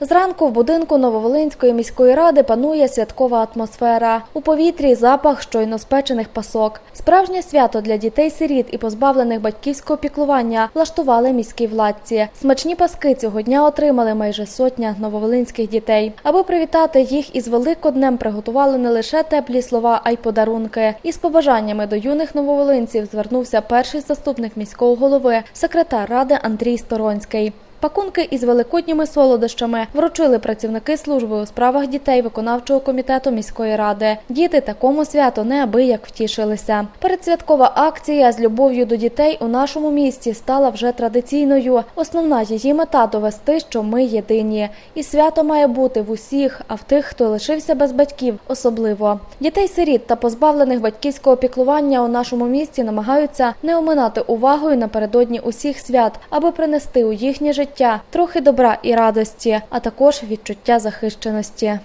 Зранку в будинку Нововолинської міської ради панує святкова атмосфера. У повітрі запах щойно спечених пасок. Справжнє свято для дітей-сиріт і позбавлених батьківського піклування влаштували міські владці. Смачні паски цього дня отримали майже сотня нововолинських дітей. Аби привітати їх із Великоднем, приготували не лише теплі слова, а й подарунки. Із побажаннями до юних нововолинців звернувся перший заступник міського голови, секретар ради Андрій Сторонський. Пакунки із великодніми солодощами вручили працівники служби у справах дітей виконавчого комітету міської ради. Діти такому свято неабияк втішилися. Передсвяткова акція з любов'ю до дітей у нашому місті стала вже традиційною. Основна її мета довести, що ми єдині. І свято має бути в усіх, а в тих, хто лишився без батьків, особливо. Дітей-сиріт та позбавлених батьківського піклування у нашому місті намагаються не оминати увагою напередодні усіх свят, аби принести у їхнє життя трохи добра і радості, а також відчуття захищеності.